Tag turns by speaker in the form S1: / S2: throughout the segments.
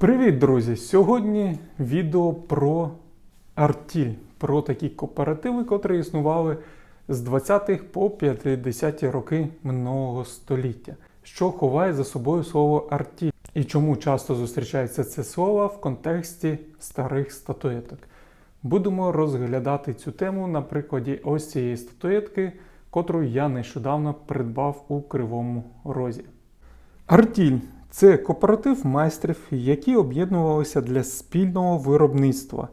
S1: Привіт, друзі! Сьогодні відео про Артіль, про такі кооперативи, котрі існували з 20-х по 50-ті роки минулого століття, що ховає за собою слово Артіль. І чому часто зустрічається це слово в контексті старих статуеток. Будемо розглядати цю тему на прикладі ось цієї статуетки, котру я нещодавно придбав у Кривому Розі. Артіль це кооператив майстрів, які об'єднувалися для спільного виробництва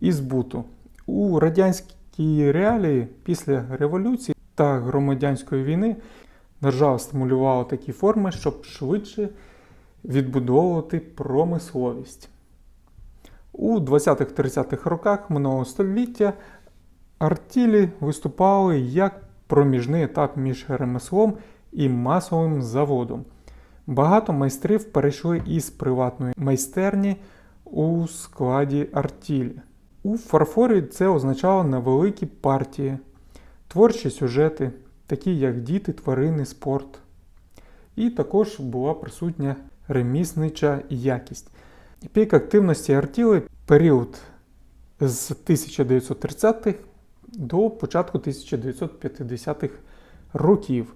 S1: і збуту. У радянській реалії після революції та громадянської війни держава стимулювала такі форми, щоб швидше відбудовувати промисловість. У 20-30-х роках минулого століття артілі виступали як проміжний етап між ремеслом і масовим заводом. Багато майстрів перейшли із приватної майстерні у складі артілі. У фарфорі це означало невеликі партії, творчі сюжети, такі як діти, тварини, спорт. І також була присутня реміснича якість. Пік активності артіли період з 1930-х до початку 1950-х років.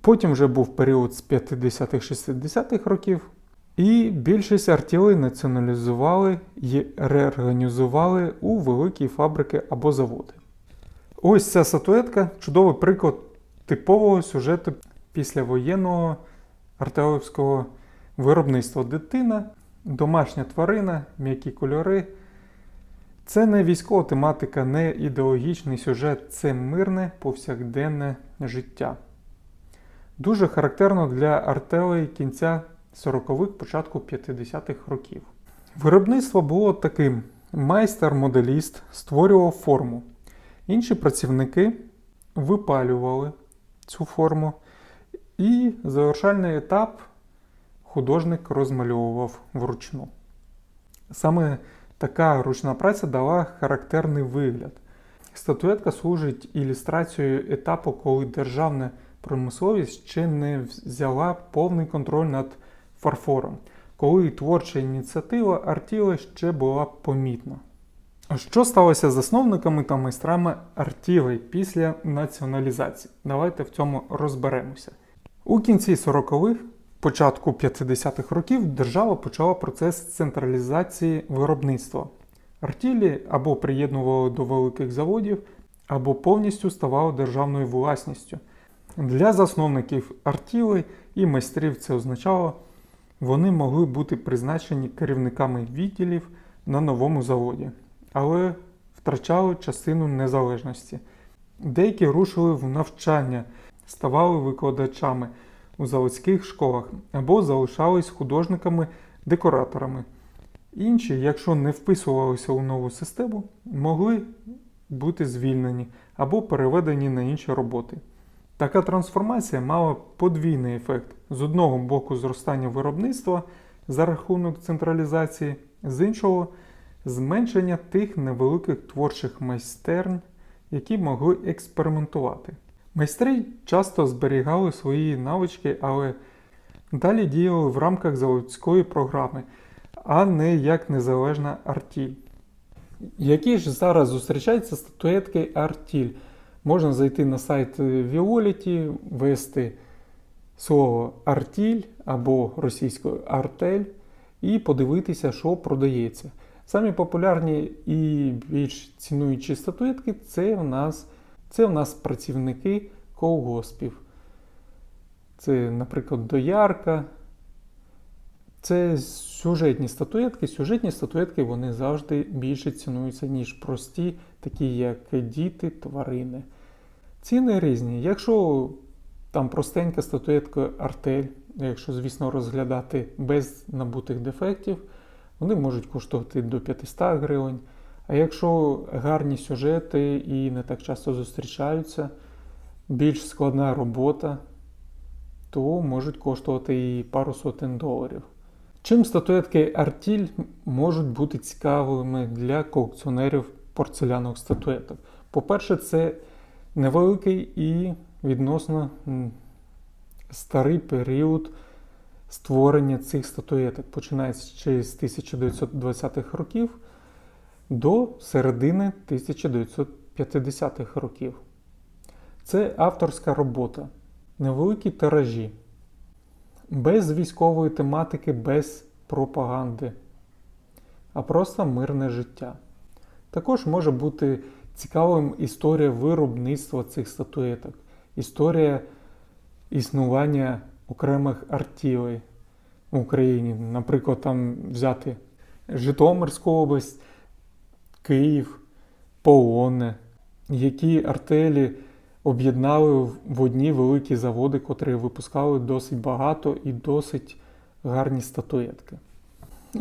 S1: Потім вже був період з 50-х-60-х років, і більшість артілей націоналізували і реорганізували у великі фабрики або заводи. Ось ця статуетка чудовий приклад типового сюжету післявоєнного артелівського виробництва. Дитина, домашня тварина, м'які кольори. Це не військова тематика, не ідеологічний сюжет, це мирне повсякденне життя. Дуже характерно для артелей кінця 40-х, початку 50-х років. Виробництво було таким: майстер-моделіст створював форму. Інші працівники випалювали цю форму, і завершальний етап художник розмальовував вручну. Саме така ручна праця дала характерний вигляд. Статуетка служить ілюстрацією етапу, коли державне промисловість ще не взяла повний контроль над фарфором, коли творча ініціатива Артіли ще була помітна. Що сталося з засновниками та майстрами Артілей після націоналізації? Давайте в цьому розберемося. У кінці 40-х, початку 50-х років держава почала процес централізації виробництва. Артілі або приєднували до великих заводів, або повністю ставали державною власністю. Для засновників артілей і майстрів це означало, вони могли бути призначені керівниками відділів на новому заводі, але втрачали частину незалежності. Деякі рушили в навчання, ставали викладачами у заводських школах або залишались художниками-декораторами. Інші, якщо не вписувалися у нову систему, могли бути звільнені або переведені на інші роботи. Така трансформація мала подвійний ефект: з одного боку, зростання виробництва за рахунок централізації, з іншого зменшення тих невеликих творчих майстернь, які могли експериментувати. Майстри часто зберігали свої навички, але далі діяли в рамках заводської програми, а не як незалежна артіль. Які ж зараз зустрічаються статуетки артіль? Можна зайти на сайт Violet, ввести слово артіль або російською артель і подивитися, що продається. Самі популярні і більш цінуючі статуетки це в нас, це в нас працівники колгоспів. Це, наприклад, доярка. Це сюжетні статуетки. Сюжетні статуетки вони завжди більше цінуються, ніж прості, такі як діти, тварини. Ціни різні. Якщо там простенька статуетка артель, якщо, звісно, розглядати без набутих дефектів, вони можуть коштувати до 500 гривень. А якщо гарні сюжети і не так часто зустрічаються, більш складна робота, то можуть коштувати і пару сотень доларів. Чим статуетки Артіль можуть бути цікавими для колекціонерів порцелянових статуеток? По-перше, це невеликий і відносно старий період створення цих статуеток, починаючи з 1920-х років до середини 1950-х років. Це авторська робота, невеликі тиражі, без військової тематики, без пропаганди, а просто мирне життя. Також може бути цікавим історія виробництва цих статуеток, історія існування окремих артілей в Україні. Наприклад, там взяти Житомирську область, Київ, Полонне, які артелі об'єднали в одні великі заводи, котрі випускали досить багато і досить гарні статуетки.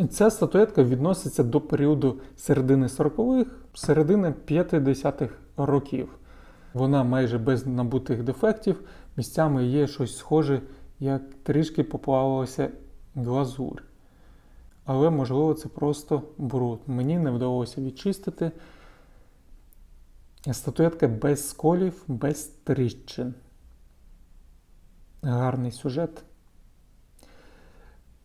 S1: Ця статуетка відноситься до періоду середини 40-х, середини 50-х років. Вона майже без набутих дефектів, місцями є щось схоже, як трішки поплавилася глазурь. Але, можливо, це просто бруд. Мені не вдалося відчистити. Статуетка без сколів, без тріщин. Гарний сюжет.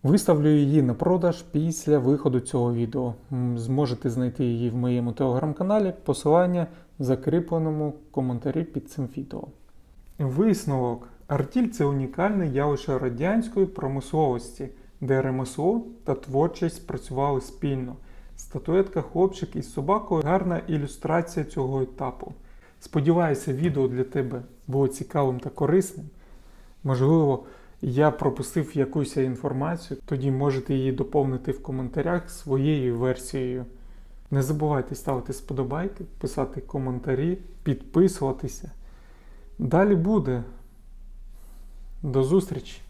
S1: Виставлю її на продаж після виходу цього відео. Зможете знайти її в моєму телеграм-каналі. Посилання в закріпленому коментарі під цим відео. Висновок. Артіль це унікальне явище радянської промисловості, де ремесло та творчість працювали спільно. Статуетка хлопчик із собакою гарна ілюстрація цього етапу. Сподіваюся, відео для тебе було цікавим та корисним. Можливо, я пропустив якусь інформацію, тоді можете її доповнити в коментарях своєю версією. Не забувайте ставити сподобайки, писати коментарі, підписуватися. Далі буде. До зустрічі!